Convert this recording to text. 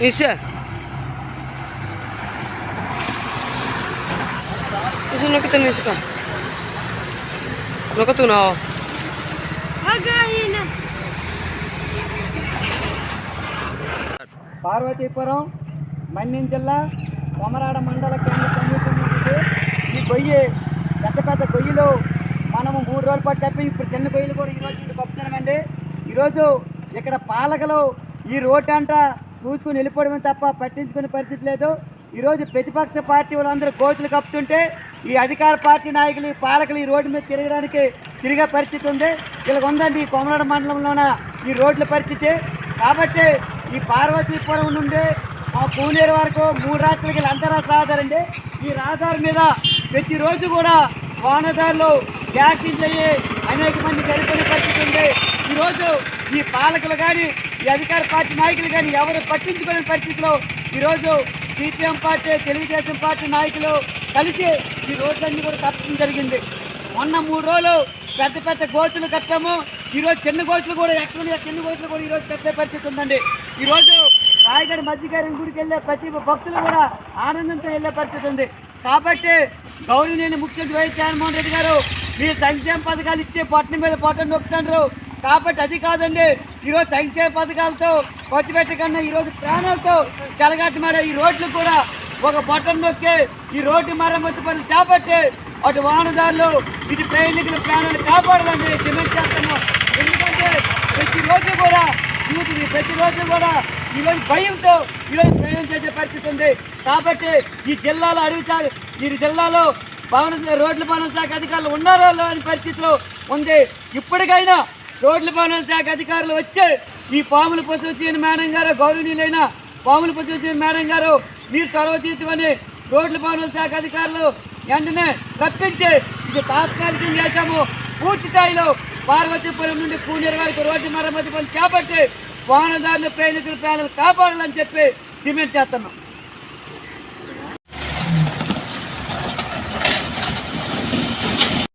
ఇసే ఇసు నొక్కుతా ఇసుక నొక్కుతున్నావు పార్వతీపురం మన్యం జిల్లా కొమరాడ మండల కేంద్ర సమీపంలో ఈ గొయ్యి పెద్ద పెద్ద గొయ్యిలు మనము మూడు రోజుల పాటు తప్పి ఇప్పుడు చిన్న గొయ్యిలు కూడా ఈరోజు పంపుతున్నామండి. ఈరోజు ఇక్కడ పాలకులు ఈ రోడ్డు అంట చూసుకుని వెళ్ళిపోవడమే తప్ప పట్టించుకునే పరిస్థితి లేదు. ఈరోజు ప్రతిపక్ష పార్టీ వాళ్ళందరూ కోతులు కప్పుతుంటే ఈ అధికార పార్టీ నాయకులు ఈ పాలకులు ఈ రోడ్డు మీద తిరగడానికి తిరిగే పరిస్థితి ఉంది. ఇలా ఉందండి ఈ కొమరాడ మండలంలోన ఈ రోడ్ల పరిస్థితి. కాబట్టి ఈ పార్వతీపురం నుండి మా పూనేరు వరకు మూడు రాత్రులకి వీళ్ళు అంతరాష్ట్ర రహదారండి ఈ రహదారి మీద ప్రతిరోజు కూడా వాహనదారులు యాక్సిడెంట్లు అయ్యి అనేక మంది చనిపోయిన పరిస్థితి ఉంది. ఈరోజు ఈ పాలకులు కానీ ఈ అధికార పార్టీ నాయకులు కానీ ఎవరు పట్టించుకునే పరిస్థితిలో ఈరోజు సిపిఎం పార్టీ తెలుగుదేశం పార్టీ నాయకులు కలిసి ఈ రోడ్లన్నీ కూడా తప్పడం జరిగింది. మొన్న మూడు రోజులు పెద్ద పెద్ద గోతులు కట్టాము. ఈరోజు చిన్న గోతులు కూడా ఎక్కడ చిన్న గోతులు కూడా ఈరోజు కట్టే పరిస్థితి ఉందండి. ఈరోజు రాయగడ మధ్యకారం గుడికి వెళ్ళే ప్రతి భక్తులు కూడా ఆనందంతో వెళ్ళే పరిస్థితి ఉంది. కాబట్టి గౌరవనీయులు ముఖ్యమంత్రి వైఎస్ జగన్మోహన్ రెడ్డి గారు మీరు సంక్షేమ పథకాలు ఇచ్చే పట్టణం మీద పట్టణం నొక్కుతాండ్రు. కాబట్టి అది కాదండి. ఈరోజు సంక్షేమ పథకాలతో ఖర్చు పెట్టకన్నా ఈరోజు ప్రాణాలతో కలగట్టమాడే ఈ రోడ్లు కూడా ఒక బటన్ నొక్కి ఈ రోడ్డు మరమ్మతు పనులు చేపట్టి అటు వాహనదారులు ఇటు ప్రయాణికుల ప్రాణాలు కాపాడాలని డిమాండ్ చేస్తున్నాం. ఎందుకంటే ప్రతిరోజు కూడా యూత్ని ప్రతిరోజు కూడా ఈరోజు భయంతో ఈరోజు ప్రయాణం చేసే పరిస్థితి ఉంది. కాబట్టి ఈ జిల్లాలో అడుగుతా ఈ జిల్లాలో భవన రోడ్ల భవన శాఖ అధికారులు ఉన్నారో అని పరిస్థితిలో ఉంది. ఇప్పటికైనా రోడ్ల పనుల శాఖ అధికారులు వచ్చి ఈ పాముల పశువుచిన మేడం గారు గౌరవనీయులైన పాముల పశువుచిన మేడం గారు మీరు చొరవ తీసుకొని రోడ్ల పనుల శాఖ అధికారులు వెంటనే రప్పించి ఇది తాత్కాలికం చేశాము. పూర్తి స్థాయిలో పార్వతీపురం నుండి కూనేరు వరకు రోడ్డు మరమ్మతి పనులు చేపట్టి వాహనదారులు ప్రయాణికుల ప్రాణాలు కాపాడాలని చెప్పి డిమాండ్ చేస్తున్నాం.